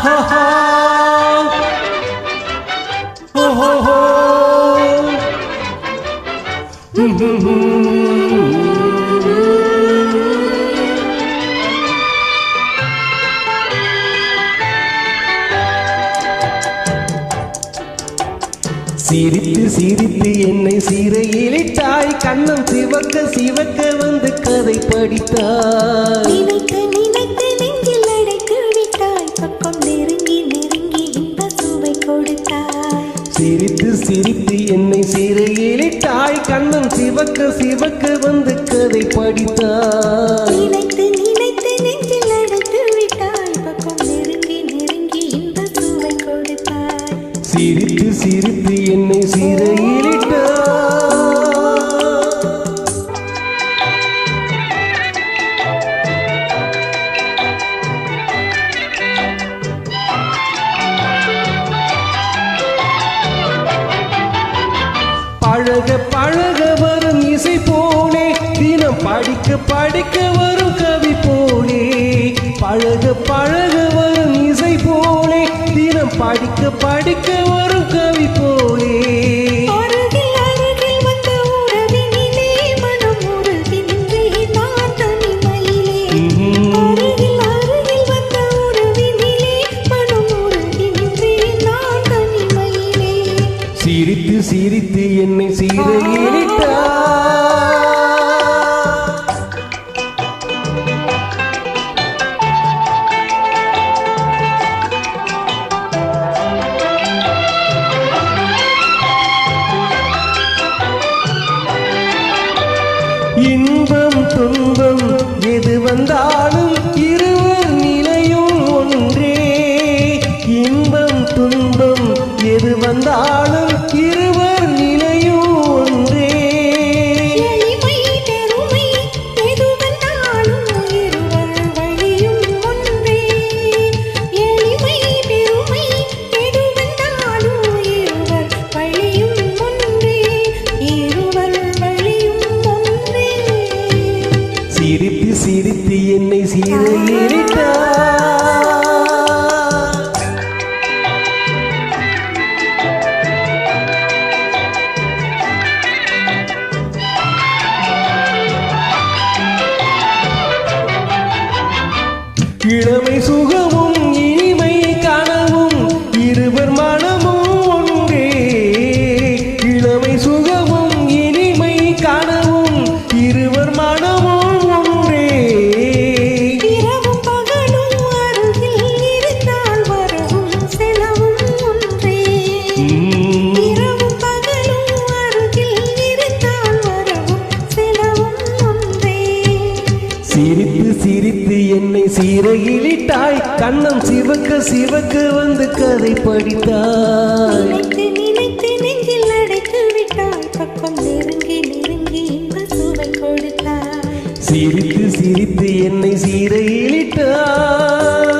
சிரித்து சிரித்து என்னை சிறையிலிட்டாய் கண்ணம் சிவக்க சிவக்க வந்து கதை படித்தாய். சிரித்து சிரித்து என்னை சிறையிலிட்டாய் கண்ணம் சிவக்க சிவக்க வந்து கதை படித்தாய் நினைத்து நினைத்து நெஞ்சில் அடைத்து விட்டாய் பக்கம் நெருங்கி நெருங்கி இன்ப சுவை கொடுத்தாய் சிரித்து சிரித்து என்னை சிறையிலிட்டாய் பழக பழக வரும் இசை போனே தினம் படிக்க படிக்க வரும் கவி போனே பழக பழக வரும் இசை போனே தினம் படிக்க படிக்க வரும் கவி போனே சிரித்து சிரித்து என்னை சீரையிலிட்டாய் இன்பம் துன்பம் எது வந்தாலும் பிடித்து என்னை சீரையிலிட்டாய் இளமை சுகம் சிரித்து என்னை சீரையிலிட்டாய் கண்ணம் சிவக்க சிவக்க வந்து கதை படித்தாய். நினைத்து நினைத்து நெஞ்சில் அடைத்து விட்டாய். பக்கம் நெருங்கி நெருங்கி இன்ப சுவை கொடுத்தாய். சிரித்து சிரித்து என்னை சீரையிலிட்டாய்